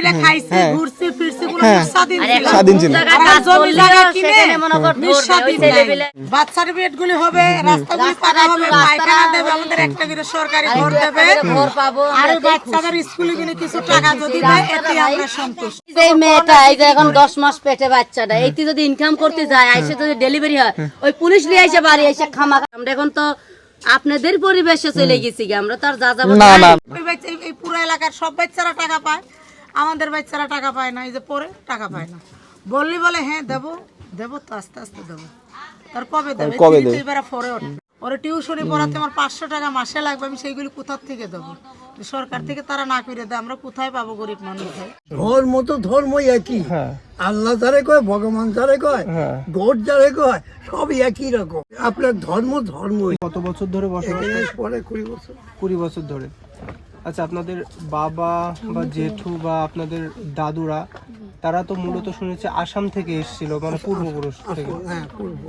মিলে খাইছি হ্যাঁ। ঘুরছি ফিরছি কোনো হ্যাঁ। স্বাধীন ছিল। স্বাধীন ছিল। জমি জায়গা কিনে মনে নিঃস্বাধীন। ছেলেপিলে গুলি হবে রাস্তাগুলি পাকা হবে পায়খানা দেবে আমাদের একটা করে সরকারি ঘর দেবে। ঘর পাবো আর বাচ্চাদের স্কুলে কিনে কিছু টাকা যদি দেয় এতে আমরা সন্তুষ্ট। যে মেয়েটা এই যে এখন দশ মাস পেটে বাচ্চাটা এইটি যদি ইনকাম করতে যায় আইসে যদি ডেলিভারি হয় ওই পুলিশ নিয়ে এসে বাড়ি এসে খামা আমরা এখন তো আপনাদের পরিবেশে চলে গেছি আমরা তো আর যা যাব না এই- এই পুরো এলাকার সব বাচ্চারা টাকা পায়। আমাদের বাচ্চারা টাকা পায় না এই যে পরে টাকা পায় না। বললি বলে হ্যাঁ দেবো। দেবো তো আস্তে আস্তে দেবো। তার কবে দেবে? কবে পরে ওঠে। ওরা টিউশনি পড়াতে আমার পাঁচশো টাকা মাসে লাগবে আমি সেইগুলি কোথার থেকে দেবো? সরকার থেকে তারা না করে দেয় আমরা কোথায় পাবো গরিব মানুষ ধর্ম তো ধর্মই একই। হ্যাঁ। আল্লাহ যারে কয় ভগবান যারে কয় হ্যাঁ। গোট যারে কয় সবই একই রকম। আপনার ধর্ম ধর্মই। কত বছর ধরে বসবাস? পরে কুড়ি বছর। কুড়ি বছর ধরে। আচ্ছা আপনাদের বাবা বা জেঠু বা আপনাদের দাদুরা তারা তো মূলত শুনেছে আসাম থেকে এসেছিল মানে পূর্বপুরুষ থেকে। হ্যাঁ পূর্ব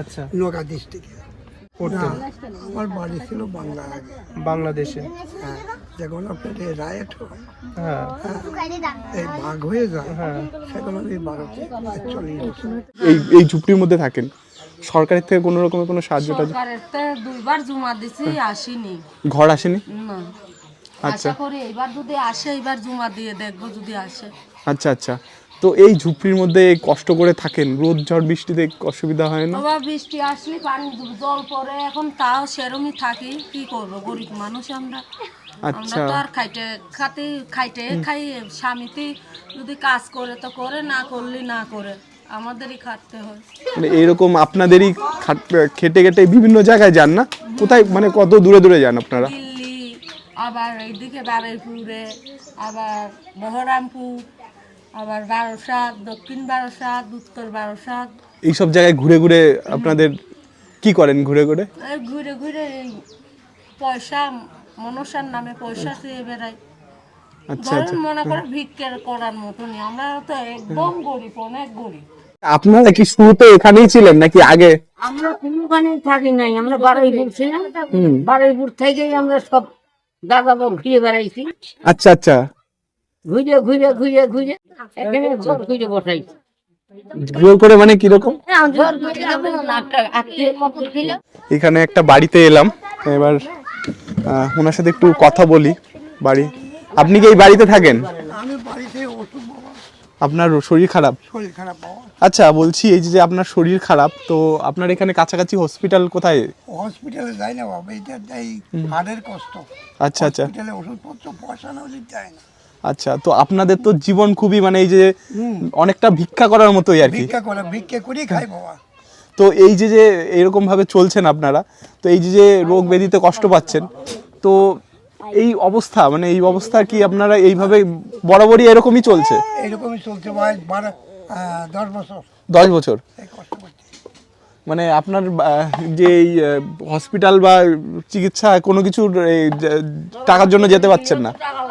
আচ্ছা। নগা ডিস্ট্রিক্টে করতেন আমার বাড়ি ছিল বাংলা বাংলাদেশে। হ্যাঁ যখন আপনার এই রায়ট হয় হ্যাঁ। এই ভাগ হয়ে যায় হ্যাঁ সেখন আমি ভারতে বছর এই এই ঝুপড়ির মধ্যে থাকেন? সরকারের থেকে কোনো রকমের কোনো সাহায্য সরকারের দুইবার জমা দিছি আসেনি। ঘর আসেনি? না। আচ্ছা। আশা এবার যদি আসে এবার জমা দিয়ে দেখব যদি আসে। আচ্ছা আচ্ছা। তো এই ঝুপড়ির মধ্যে কষ্ট করে থাকেন? রোদ ঝড় বৃষ্টিতে অসুবিধা হয় না? বৃষ্টি আসলে পানি জল পড়ে এখন তাও সেরমই থাকি। কি করব? গরিব মানুষ আমরা। আমরা আচ্ছা তো আর খাইতে খাতে খাইতে খাই স্বামীতে যদি কাজ করে তো করে না করলে না করে। আমাদেরই খাটতে হয়। মানে এরকম আপনাদেরই খেটে খেটে বিভিন্ন জায়গায় যান না? কোথায় মানে কত দূরে দূরে যান আপনারা? আবার এইদিকে বারুইপুরে আবার বহরামপুর আবার বারোসাত দক্ষিণ বারোসাত উত্তর বারোসাত। এইসব জায়গায় ঘুরে ঘুরে আপনাদের কি করেন ঘুরে ঘুরে? এই ঘুরে ঘুরে এই পয়সা মনসার নামে পয়সা চেয়ে বেড়াই। আচ্ছা ধরেন আচ্ছা। মনে করে ভিক্ষের করার মতনই। আমরা তো একদম গরিব অনেক গরিব। আপনারা কি শুরুতে এখানেই ছিলেন নাকি আগে? আমরা কোনোখানে থাকি নাই। আমরা বারুইপুর ছিলাম। বারুইপুর থেকেই আমরা সব দাদা বাবু ঘুরে বেড়াইছি। আচ্ছা আচ্ছা। ঘুরে ঘুরে ঘুরে ঘুরে এখানে ঘর ঘুরে বসাইছি। জোর করে মানে কীরকম এখানে একটা বাড়িতে এলাম। এবার ওনার সাথে একটু কথা বলি বাড়ি। আপনি কি এই বাড়িতে থাকেন আমি বাড়িতে ওষুধ বাবা আপনার শরীর খারাপ? শরীর খারাপ আচ্ছা বলছি এই যে আপনার শরীর খারাপ তো আপনার এখানে কাছাকাছি হসপিটাল কোথায়? হসপিটালে যাই না বাবা এটা এই হাড়ের কষ্ট। আচ্ছা আচ্ছা। হসপিটালে ওষুধপত্র পয়সা না হলে যায় না। আচ্ছা তো আপনাদের তো জীবন খুবই মানে এই যে অনেকটা ভিক্ষা করার মতোই আর কি। ভিক্ষা করে ভিক্ষা করেই খাই বাবা। তো এই যে যে এরকম ভাবে চলছেন আপনারা তো এই যে যে রোগ ব্যাধিতে কষ্ট পাচ্ছেন তো এই অবস্থা মানে এই অবস্থা কি আপনারা এইভাবে বরাবরই এরকমই চলছে? এইরকমই চলছে ভাই বারো দশ বছর। দশ বছর। মানে আপনার যে এই হসপিটাল বা চিকিৎসা কোনো কিছুর টাকার জন্য যেতে পারছেন না?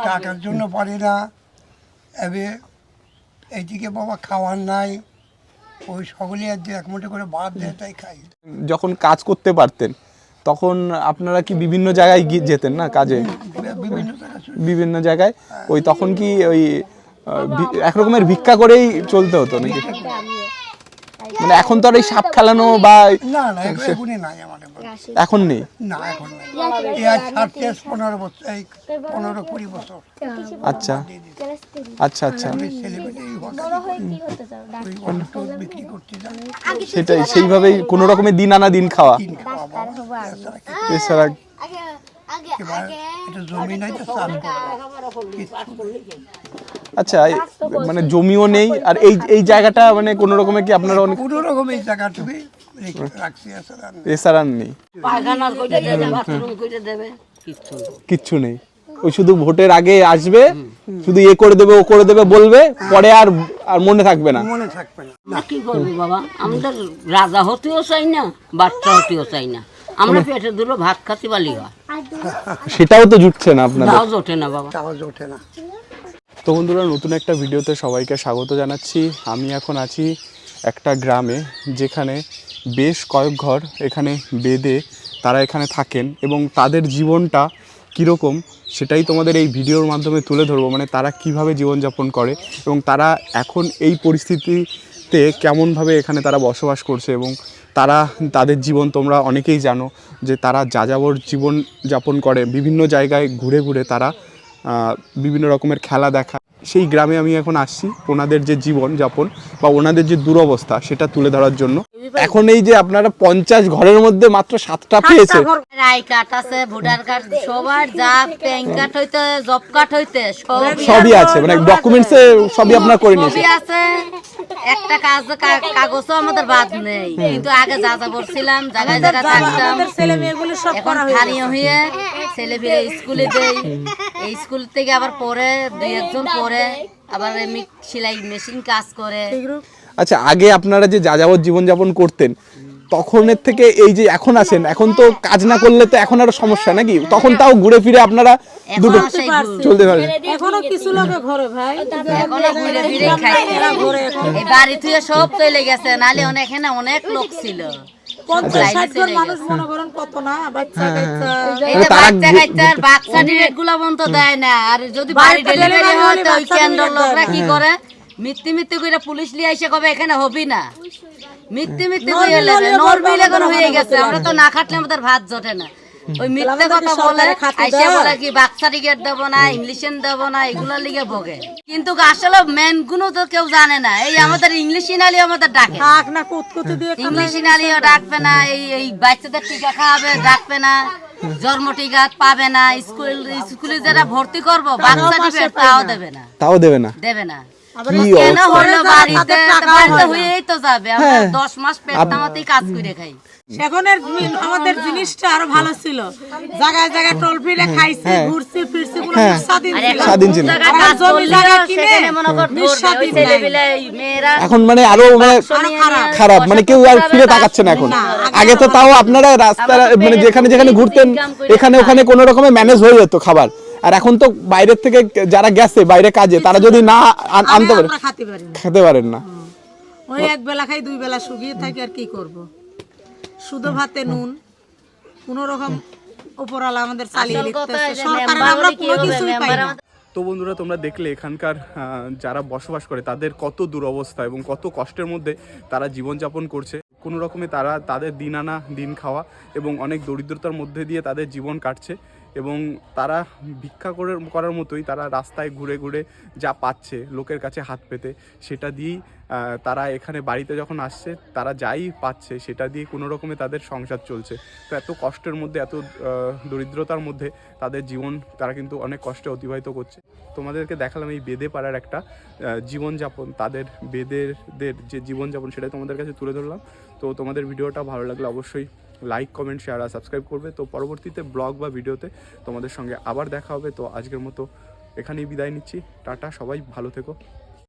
টাকার জন্য পারি না। এবে এইদিকে বাবা খাওয়ার নাই। ওই সকলে আর যে এক মুঠো করে ভাত দেয় তাই খাই। যখন কাজ করতে পারতেন তখন আপনারা কি বিভিন্ন জায়গায় গিয়ে যেতেন না কাজে? বিভিন্ন জায়গায় বিভিন্ন জায়গায়? ওই তখন কি ওই এক রকমের ভিক্ষা করেই চলতে হতো নাকি? মানে এখন তো আর এই সাপ খেলানো বা না না নাই আমাদের এখন নেই? না এখন নাই। পনেরো বছর এই পনেরো কুড়ি বছর। আচ্ছা। আচ্ছা আচ্ছা। সেটাই সেইভাবেই কোনো রকমের দিন আনা দিন খাওয়া। এছাড়া এটা জমি নাই তো আচ্ছা মানে জমিও নেই আর এই এই জায়গাটা মানে কোনো রকমের কি আপনারা অনেক কোনো রকম এই জায়গাটুকুই এছাড়া আর নেই। এছাড়া আর নেই। দেবে বাথরুম করে দেবে। কিচ্ছু নেই। ওই শুধু ভোটের আগে আসবে শুধু এ করে দেবে ও করে দেবে বলবে পরে আর আর মনে থাকবে না। মনে থাকবে না। কি করব বাবা? আমাদের রাজা হতেও চাই না বাচ্চা হতেও চাই না। আমরা পেটে দুটো ভাত খাতে পালি হয়। সেটাও তো জুটছে না আপনাদের। তাও জোটে না বাবা। আওয়াজ ওঠে না। তো বন্ধুরা, নতুন একটা ভিডিওতে সবাইকে স্বাগত জানাচ্ছি। আমি এখন আছি একটা গ্রামে যেখানে বেশ কয়েক ঘর এখানে বেদে তারা এখানে থাকেন এবং তাদের জীবনটা কীরকম সেটাই তোমাদের এই ভিডিওর মাধ্যমে তুলে ধরবো মানে তারা কীভাবে জীবনযাপন করে এবং তারা এখন এই পরিস্থিতিতে কেমনভাবে এখানে তারা বসবাস করছে এবং তারা, তাদের জীবন তোমরা অনেকেই জানো যে তারা যাযাবর জীবন যাপন করে। বিভিন্ন জায়গায় ঘুরে ঘুরে তারা বিভিন্ন রকমের খেলা দেখা। সেই গ্রামে আমি এখন আসছি ওনাদের যে জীবন যাপন বা ওনাদের যে দুরবস্থা সেটা তুলে ধরার জন্য। এখন এই যে আপনারা পঞ্চাশ ঘরের মধ্যে মাত্র সাতটা পেয়েছে কার্ড আছে ভোটার কার্ড সবার যা প্যান কার্ড হইতে জব কার্ড হইতে সব সবই আছে মানে ডকুমেন্টসে সবই আপনার করে নিয়েছে আছে। একটা কাজ কা- কাগজও আমাদের বাদ নেই। কিন্তু আগে যা যা করছিলাম জায়গায় জায়গায় থাকতাম। ছেলে মেয়েগুলো এখন স্থানীয় হয়ে ছেলে স্কুলে দেই এই স্কুল থেকে আবার পড়ে দুই একজন পড়ে আবার এমনি সেলাই মেশিন কাজ করে। আচ্ছা আগে আপনারা যে যাযাবর জীবনযাপন করতেন তখনের থেকে এই যে এখন আছেন এখন তো কাজ না করলে তো এখন আর সমস্যা নাকি? তখন তাও ঘুরে ফিরে আপনারা দুটো চলতে পারেন এখনও কিছু লোকে ঘরে ভাই। এখনও ঘুরে ফিরে খাইছে। এই বাড়ি থেকে সব চলে গেছে নালে অনেক এখানে অনেক লোক ছিল। পঞ্চাশ বাইরে ষাট জন মানুষ মনে করেন কত না বাচ্চা কাচ্চা। বাচ্চা কাচ্চা বার্থ সার্টিফিকেটগুলো বন্ধ দেয় না। আর যদি বাড়ি ডেলিভারি হয় তো ওই birth লোকরা কি করে? মিথ্যে মিথ্যে করে পুলিশ লিয়ে এসে কবে? এখানে হবি না। মিথ্যে মিথ্যে করে লেবে। নরবিল এখন হয়ে গেছে। আমরা তো না খাটলে আমাদের ভাত জোটে না। ওই মিথ্যে কথা বলে আইসা বলে কি দেবো না ইংলিশন দেবো না এগুলোর লিগে ভোগে। কিন্তু আসলে মেনগুলো তো কেউ জানে না। এই আমাদের ইংলিশ ইনালি আমাদের ডাকে। না কুতকুতি দিয়ে ইংলিশ ইনালিও ডাকবে না এই এই বাচ্চাদের টিকা খাওয়াবে ডাকবে না। জন্ম টিকা পাবে না স্কুল স্কুলে যারা ভর্তি করব বাচ্চা তাও দেবে না। তাও দেবে না। দেবে না। কি কেন অবস্থা? হলো বাড়িতে? বাড়িতে হয়েই তো যাবে। আমরা দশ মাস পেট নামাতেই কাজ করে খাই। সেখনের জি- আমাদের জিনিসটা আরও ভালো ছিল। জায়গায় জায়গায় টোল ফিরে খাইছি ঘুরছি ফিরছি কোনো স্বাধীন ছিল এখন মনে মানে আরও মানে খারাপ। খারাপ। মানে কেউ আর ফিরে তাকাচ্ছে না এখন। আগে তো তাও আপনারা রাস্তা মানে যেখানে যেখানে ঘুরতেন এখানে ওখানে কোনো রকমে ম্যানেজ হয়ে যেত খাবার। আর এখন তো বাইরের থেকে যারা গেছে বাইরে কাজে তারা যদি না আনতে পারে খাতে পারেন না। ওই এক বেলা খাই দুই বেলা শুকিয়ে থাকি আর কি করব? শুধু ভাতে নুন কোন রকম উপরালা আমাদের চালিয়ে দিতেছে। সরকারের মেম্বার আমরা কোনো কিছুই পাই না। তো বন্ধুরা তোমরা দেখলে এখানকার আহ, যারা বসবাস করে তাদের কত দুরবস্থা এবং কত কষ্টের মধ্যে তারা জীবনযাপন করছে। কোনো রকমে তারা তাদের দিন আনা দিন খাওয়া এবং অনেক দরিদ্রতার মধ্যে দিয়ে তাদের জীবন কাটছে। এবং তারা ভিক্ষা করে, করার মতোই তারা রাস্তায় ঘুরে ঘুরে যা পাচ্ছে, লোকের কাছে হাত পেতে, সেটা দিয়েই তারা এখানে বাড়িতে যখন আসছে, তারা যাই পাচ্ছে, সেটা দিয়ে কোনো রকমে তাদের সংসার চলছে। তো এত কষ্টের মধ্যে, এত দরিদ্রতার মধ্যে তাদের জীবন তারা কিন্তু অনেক কষ্টে অতিবাহিত করছে। তোমাদেরকে দেখালাম এই বেদে পাড়ার একটা জীবনযাপন, তাদের বেদের যে জীবনযাপন সেটাই তোমাদের কাছে তুলে ধরলাম। তো তোমাদের ভিডিওটা ভালো লাগলে অবশ্যই লাইক কমেন্ট শেয়ার আর সাবস্ক্রাইব করবে। তো পরবর্তীতে ব্লগ বা ভিডিওতে তোমাদের সঙ্গে আবার দেখা হবে। তো আজকের মতো এখানেই বিদায় নিচ্ছি। টাটা, সবাই ভালো থেকো।